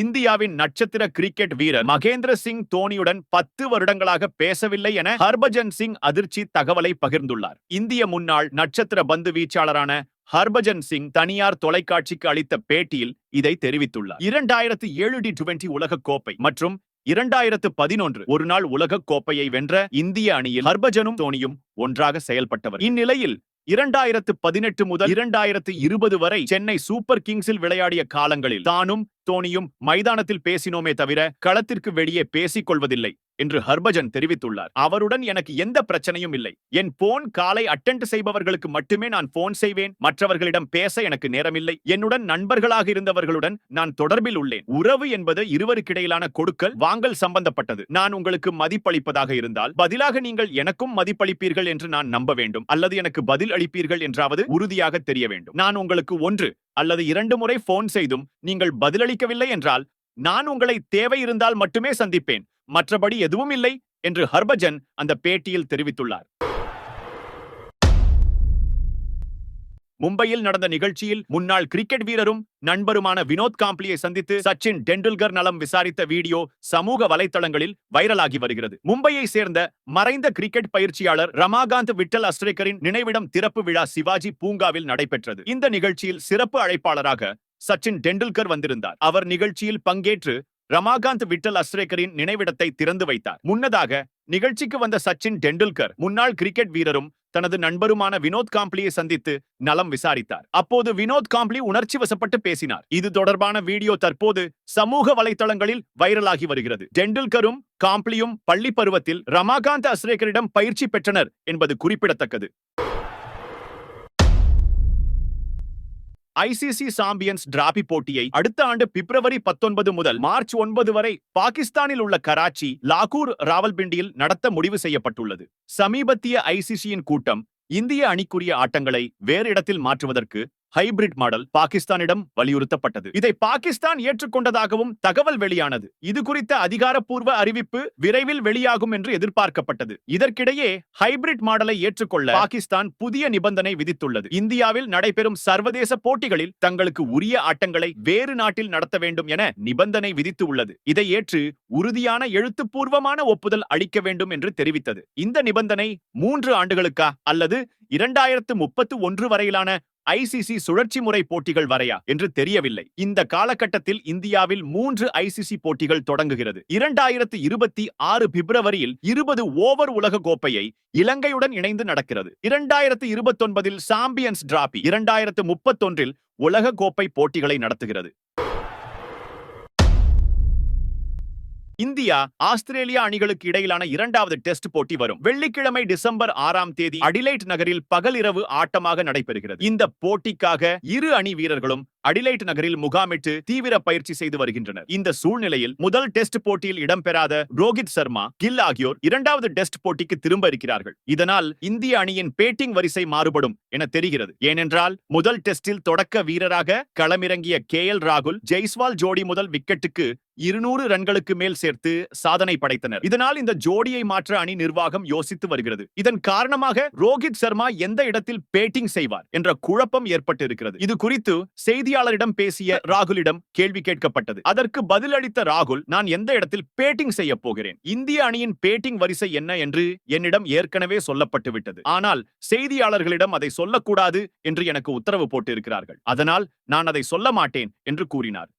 இந்தியாவின் நட்சத்திர கிரிக்கெட் வீரர் மகேந்திர சிங் தோனியுடன் பத்து வருடங்களாக பேசவில்லை என ஹர்பஜன் சிங் அதிர்ச்சி தகவலை பகிர்ந்துள்ளார். இந்திய முன்னாள் நட்சத்திர பந்து வீச்சாளரான ஹர்பஜன் சிங் தனியார் தொலைக்காட்சிக்கு அளித்த பேட்டியில் இதை தெரிவித்துள்ளார். இரண்டாயிரத்து ஏழு டி டுவெண்டி உலக கோப்பை மற்றும் இரண்டாயிரத்து பதினொன்று ஒருநாள் உலக கோப்பையை வென்ற இந்திய அணியில் ஹர்பஜனும் தோனியும் ஒன்றாக செயல்பட்டவர். இந்நிலையில் இரண்டாயிரத்து பதினெட்டு முதல் இரண்டாயிரத்து இருபது வரை சென்னை சூப்பர் கிங்ஸில் விளையாடிய காலங்களில் தானும் தோனியும் மைதானத்தில் பேசினோமே தவிர களத்திற்கு வெளியே பேசிக் கொள்வதில்லை என்று ஹர்பஜன் தெரிவித்துள்ளார். அவருடன் எனக்கு எந்த பிரச்சனையும் இல்லை. என் போன் காலை அட்டென்ட் செய்பவர்களுக்கு மட்டுமே நான் போன் செய்வேன். மற்றவர்களிடம் பேச எனக்கு நேரமில்லை. என்னுடன் நண்பர்களாக இருந்தவர்களுடன் நான் தொடர்பில் உள்ளேன். உறவு என்பது இருவருக்கிடையிலான கொடுக்கல் வாங்கல் சம்பந்தப்பட்டது. நான் உங்களுக்கு மதிப்பளிப்பதாக இருந்தால் பதிலாக நீங்கள் எனக்கும் மதிப்பளிப்பீர்கள் என்று நான் நம்ப வேண்டும். அல்லது எனக்கு பதில் அளிப்பீர்கள் என்றாவது உறுதியாக தெரிய வேண்டும். நான் உங்களுக்கு ஒன்று அல்லது இரண்டு முறை போன் செய்தும் நீங்கள் பதிலளிக்கவில்லை என்றால் நான் உங்களை தேவை இருந்தால் மட்டுமே சந்திப்பேன். மற்றபடி எதுவும் இல்லை என்று ஹர்பஜன் அந்த பேட்டியில் தெரிவித்துள்ளார். மும்பையில் நடந்த நிகழ்ச்சியில் முன்னாள் கிரிக்கெட் வீரரும் நண்பருமான வினோத் காம்ப்ளியை சந்தித்து சச்சின் டெண்டுல்கர் நலம் விசாரித்த வீடியோ சமூக வலைத்தளங்களில் வைரலாகி வருகிறது. மும்பையை சேர்ந்த மறைந்த கிரிக்கெட் பயிற்சியாளர் ரமாகாந்த் விட்டல் அஸ்ரேக்கரின் நினைவிடம் திறப்பு விழா சிவாஜி பூங்காவில் நடைபெற்றது. இந்த நிகழ்ச்சியில் சிறப்பு அழைப்பாளராக சச்சின் டெண்டுல்கர் வந்திருந்தார். அவர் நிகழ்ச்சியில் பங்கேற்று ரமாகாந்த் விட்டல் அஸ்ரேக்கரின் நினைவிடத்தை திறந்து வைத்தார். முன்னதாக நிகழ்ச்சிக்கு வந்த சச்சின் டெண்டுல்கர் முன்னாள் கிரிக்கெட் வீரரும் தனது நண்பருமான வினோத் காம்ப்ளியை சந்தித்து நலம் விசாரித்தார். அப்போது வினோத் காம்ப்ளி உணர்ச்சி வசப்பட்டு பேசினார். இது தொடர்பான வீடியோ தற்போது சமூக வலைத்தளங்களில் வைரலாகி வருகிறது. டெண்டுல்கரும் காம்ப்ளியும் பள்ளி பருவத்தில் ரமாகாந்த் அஸ்ரேக்கரிடம் பயிற்சி பெற்றனர் என்பது குறிப்பிடத்தக்கது. ஐசிசி சாம்பியன்ஸ் டிராபி போட்டியை அடுத்த ஆண்டு பிப்ரவரி பத்தொன்பது முதல் மார்ச் ஒன்பது வரை பாகிஸ்தானில் உள்ள கராச்சி லாகூர் ராவல்பிண்டியில் நடத்த முடிவு செய்யப்பட்டுள்ளது. சமீபத்திய ஐசிசியின் கூட்டம் இந்திய அணிக்குரிய ஆட்டங்களை வேறு இடத்தில் மாற்றுவதற்கு ஹைபிரிட் மாடல் பாகிஸ்தானிடம் வலியுறுத்தப்பட்டது. இதை பாகிஸ்தான் ஏற்றுக்கொண்டதாகவும் தகவல் வெளியானது. இது குறித்த அதிகாரப்பூர்வ அறிவிப்பு விரைவில் வெளியாகும் என்று எதிர்பார்க்கப்பட்டது. இதற்கிடையே ஹைபிரிட் மாடலை ஏற்றுக்கொள்ள பாகிஸ்தான் புதிய நிபந்தனை விதித்துள்ளது. இந்தியாவில் நடைபெறும் சர்வதேச போட்டிகளில் தங்களுக்கு உரிய ஆட்டங்களை வேறு நாட்டில் நடத்த வேண்டும் என நிபந்தனை விதித்து உள்ளது இதை ஏற்று உறுதியான எழுத்துப்பூர்வமான ஒப்புதல் அளிக்க வேண்டும் என்று தெரிவித்தது. இந்த நிபந்தனை மூன்று ஆண்டுகளுக்கா அல்லது இரண்டாயிரத்து முப்பத்து ஒன்று வரையிலான ஐசிசி சுழற்சி முறை போட்டிகள் வரையா என்று தெரியவில்லை. இந்த காலகட்டத்தில் இந்தியாவில் மூன்று ஐசிசி போட்டிகள் தொடங்குகிறது. இரண்டாயிரத்து இருபத்தி ஆறு பிப்ரவரியில் இருபது ஓவர் உலக கோப்பையை இலங்கையுடன் இணைந்து நடக்கிறது. இரண்டாயிரத்து இருபத்தொன்பதில் சாம்பியன்ஸ் டிராபி இரண்டாயிரத்து முப்பத்தொன்றில் உலக கோப்பை போட்டிகளை நடத்துகிறது. இந்தியா ஆஸ்திரேலியா அணிகளுக்கு இடையிலான இரண்டாவது டெஸ்ட் போட்டி வரும். வெள்ளிக்கிழமை டிசம்பர் ஆறாம் தேதி அடிலைட் நகரில் பகல் இரவு ஆட்டமாக நடைபெறுகிறது. இந்த போட்டிக்காக இரு அணி வீரர்களும் அடிலைட் நகரில் முகாமிட்டு தீவிர பயிற்சி செய்து வருகின்றனர். இந்த சூழ்நிலையில் முதல் டெஸ்ட் போட்டியில் இடம்பெறாத ரோஹித் சர்மா கில் ஆகியோர் இரண்டாவது டெஸ்ட் போட்டிக்கு திரும்ப இருக்கிறார்கள். இதனால் இந்திய அணியின் பேட்டிங் வரிசை மாறுபடும் என தெரிகிறது. ஏனென்றால் முதல் டெஸ்டில் தொடக்க வீரராக களமிறங்கிய கே எல் ராகுல் ஜெய்ஸ்வால் ஜோடி முதல் விக்கெட்டுக்கு இருநூறு ரன்களுக்கு மேல் சேர்த்து சாதனை படைத்தனர். இதனால் இந்த ஜோடியை மாற்ற அணி நிர்வாகம் யோசித்து வருகிறது. இதன் காரணமாக ரோஹித் சர்மா எந்த இடத்தில் பேட்டிங் செய்வார் என்ற குழப்பம் ஏற்பட்டு இருக்கிறது இது குறித்து செய்தியாளரிடம் பேசிய ராகுலிடம் கேள்வி கேட்கப்பட்டது. அதற்கு பதிலளித்த ராகுல் நான் எந்த இடத்தில் பேட்டிங் செய்ய போகிறேன்? இந்திய அணியின் பேட்டிங் வரிசை என்ன? என்று என்னிடம் ஏற்கனவே சொல்லப்பட்டு விட்டது. ஆனால் செய்தியாளர்களிடம் அதை சொல்லக்கூடாது என்று எனக்கு உத்தரவு போட்டு இருக்கிறார்கள் அதனால் நான் அதை சொல்ல மாட்டேன் என்று கூறினார்.